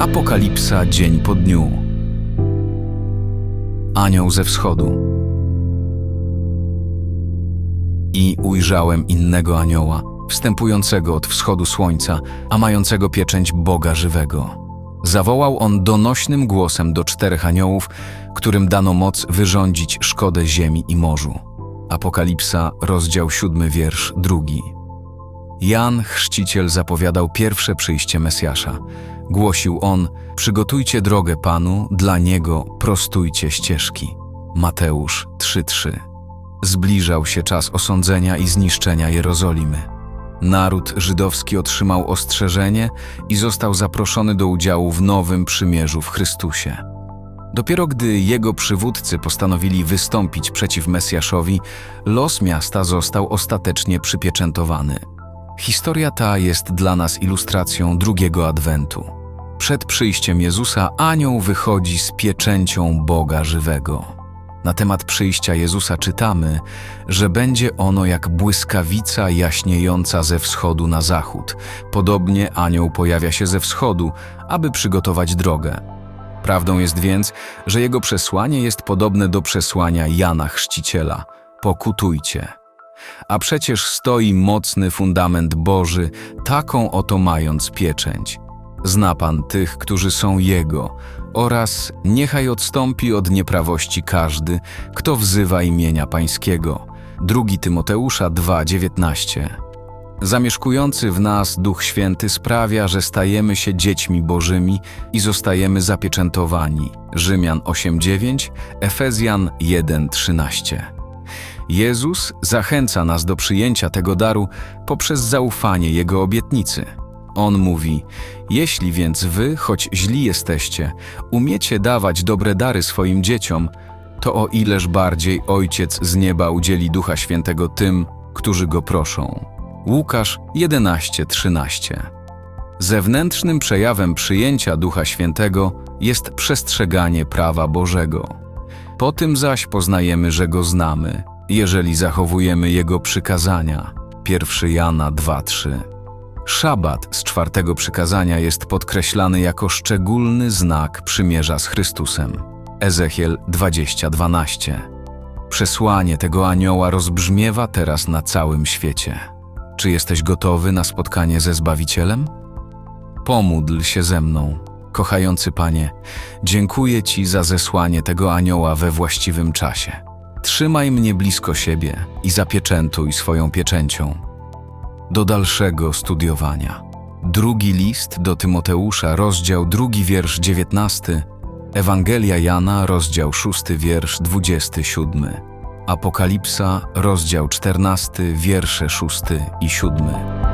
Apokalipsa dzień po dniu. Anioł ze wschodu. I ujrzałem innego anioła, wstępującego od wschodu słońca, a mającego pieczęć Boga żywego. Zawołał on donośnym głosem do czterech aniołów, którym dano moc wyrządzić szkodę ziemi i morzu. Apokalipsa, rozdział siódmy, wiersz drugi. Jan Chrzciciel zapowiadał pierwsze przyjście Mesjasza. Głosił on: Przygotujcie drogę Panu, dla niego prostujcie ścieżki. Mateusz 3:3. Zbliżał się czas osądzenia i zniszczenia Jerozolimy. Naród żydowski otrzymał ostrzeżenie i został zaproszony do udziału w nowym przymierzu w Chrystusie. Dopiero gdy jego przywódcy postanowili wystąpić przeciw Mesjaszowi, los miasta został ostatecznie przypieczętowany. Historia ta jest dla nas ilustracją drugiego adwentu. Przed przyjściem Jezusa anioł wychodzi z pieczęcią Boga żywego. Na temat przyjścia Jezusa czytamy, że będzie ono jak błyskawica jaśniejąca ze wschodu na zachód. Podobnie anioł pojawia się ze wschodu, aby przygotować drogę. Prawdą jest więc, że jego przesłanie jest podobne do przesłania Jana Chrzciciela: Pokutujcie. A przecież stoi mocny fundament Boży, taką oto mając pieczęć. Zna Pan tych, którzy są Jego, oraz niechaj odstąpi od nieprawości każdy, kto wzywa imienia Pańskiego. 2 Tymoteusza 2,19 Zamieszkujący w nas Duch Święty sprawia, że stajemy się dziećmi Bożymi i zostajemy zapieczętowani. Rzymian 8,9, Efezjan 1,13 Jezus zachęca nas do przyjęcia tego daru poprzez zaufanie Jego obietnicy. On mówi: Jeśli więc wy, choć źli jesteście, umiecie dawać dobre dary swoim dzieciom, to o ileż bardziej Ojciec z nieba udzieli Ducha Świętego tym, którzy go proszą. Łukasz 11:13. Zewnętrznym przejawem przyjęcia Ducha Świętego jest przestrzeganie prawa Bożego. Po tym zaś poznajemy, że go znamy, jeżeli zachowujemy jego przykazania. 1 Jana 2:3. Szabat z czwartego przykazania jest podkreślany jako szczególny znak przymierza z Chrystusem. Ezechiel 20:12. Przesłanie tego anioła rozbrzmiewa teraz na całym świecie. Czy jesteś gotowy na spotkanie ze Zbawicielem? Pomódl się ze mną. Kochający Panie, dziękuję Ci za zesłanie tego anioła we właściwym czasie. Trzymaj mnie blisko siebie i zapieczętuj swoją pieczęcią. Do dalszego studiowania. Drugi list do Tymoteusza, rozdział drugi, wiersz 19, Ewangelia Jana, rozdział 6, wiersz 27, Apokalipsa, rozdział 14, wiersze 6 i 7.